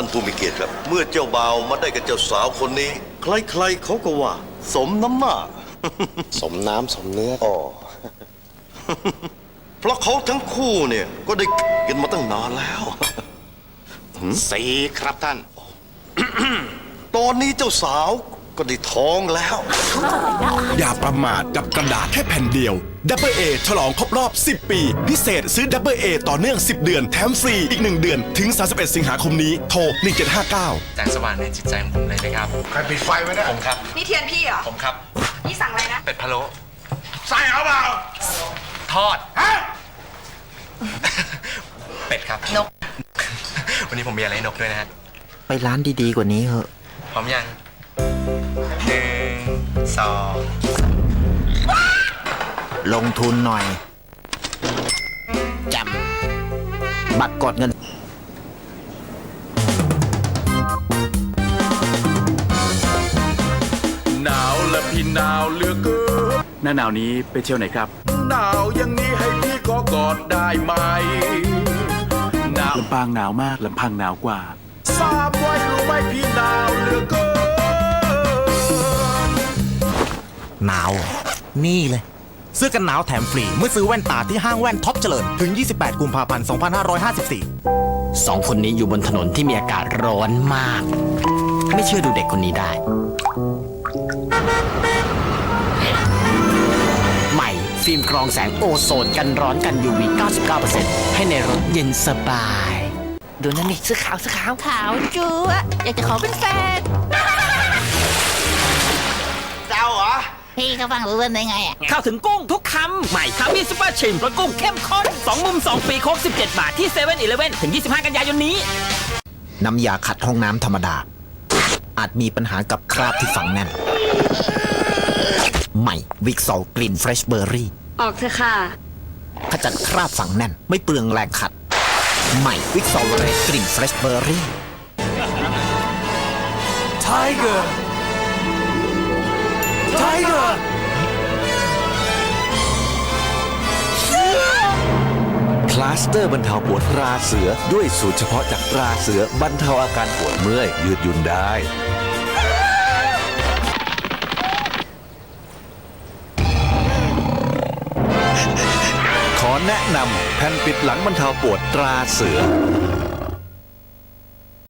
ท่านผู้มีเกียรติครับ เมื่อเจ้าบ่าวมาได้กับเจ้าสาวคนนี้ ใครๆเขาก็ว่า สมน้ำหน้า สมน้ำสมเนื้ออ๋อเพราะเขาทั้งคู่เนี่ยก็ได้กันมาตั้งนานแล้ว สีครับท่าน ตอนนี้เจ้าสาวก็ได้ท้องแล้ว อย่าประมาทกับกระดาษแค่แผ่นเดียว Double A ฉลองครบรอบ 10 ปี พิเศษซื้อ Double A ต่อเนื่อง 10 เดือน แถมฟรีอีก 1 เดือน ถึง 31 สิงหาคมนี้ โทร 1759 แสงสว่างในจิตใจของผมเลยนะครับ ใครปิดไฟไว้นะผมครับ นี่เทียนพี่เหรอ ผมครับนี่สั่งอะไรนะ เป็ดพะโล้ใส่เอาเปล่าทอด ฮะ เป็ดครับนกวันนี้ผมมีอะไรให้นกด้วยนะฮะ ไปร้านดีๆกว่านี้เหอะพร้อมยัง หนึ่งสองลงทุนหน่อยจำบัตรกดเงิน หนาวและพี่หนาวเหลือเกินหน้าหนาวนี้ไปเที่ยวไหนครับ หนาวอย่างนี้ให้พี่ขอกอดได้ไหมหนาวลำปางหนาวมาก ลำพังหนาวกว่า ทราบไว้รู้ไหมพี่หนาวเหลือเกิน หนาวเหรอนี่เลยซื้อกันหนาวแถมฟรี เมื่อซื้อแว่นตาที่ห้างแว่นท็อปเจริญ ถึง 28 กุมภาพันธ์ 2554 สองคนนี้อยู่บนถนนที่มีอากาศร้อนมาก ไม่เชื่อดูเด็กคนนี้ได้ ใหม่ ฟิล์มกรองแสงโอโซนกันร้อนกัน UV 99%ให้ในรถเย็นสบาย ดูนั่นนี่เสื้อขาวเสื้อขาว ขาวจัวอยากจะขอเป็นแฟน พี่เขาฟังรู้เรื่องได้ไงอะ เข้าถึงกุ้งทุกคำ ใหม่คามี่ซุปเปอร์ชิมรสกุ้งเข้มข้น 2 มุม 2 ปีครบ17 บาทที่7 e เ e ่ e อถึง 25 กันยายนนี้ น้ำยาขัดห้องน้ำธรรมดา อาจมีปัญหากับคราบที่ฝังแน่น ใหม่วิกซอลกลิ่นเฟรชเบอร์รี่ออกเถอะค่ะ ขจัดคราบฝังแน่น ไม่เปลืองแรงขัด ใหม่วิกซอลเรดกลิ่นเฟรชเบอร์รี่ Tiger Tiger สเตอร์บรรเทาปวดตราเสือ ด้วยสูตรเฉพาะจากตราเสือบรรเทาอาการปวดเมื่อย ยืดหยุ่นได้ ขอแนะนำแผ่นปิดหลังบรรเทาปวดตราเสือ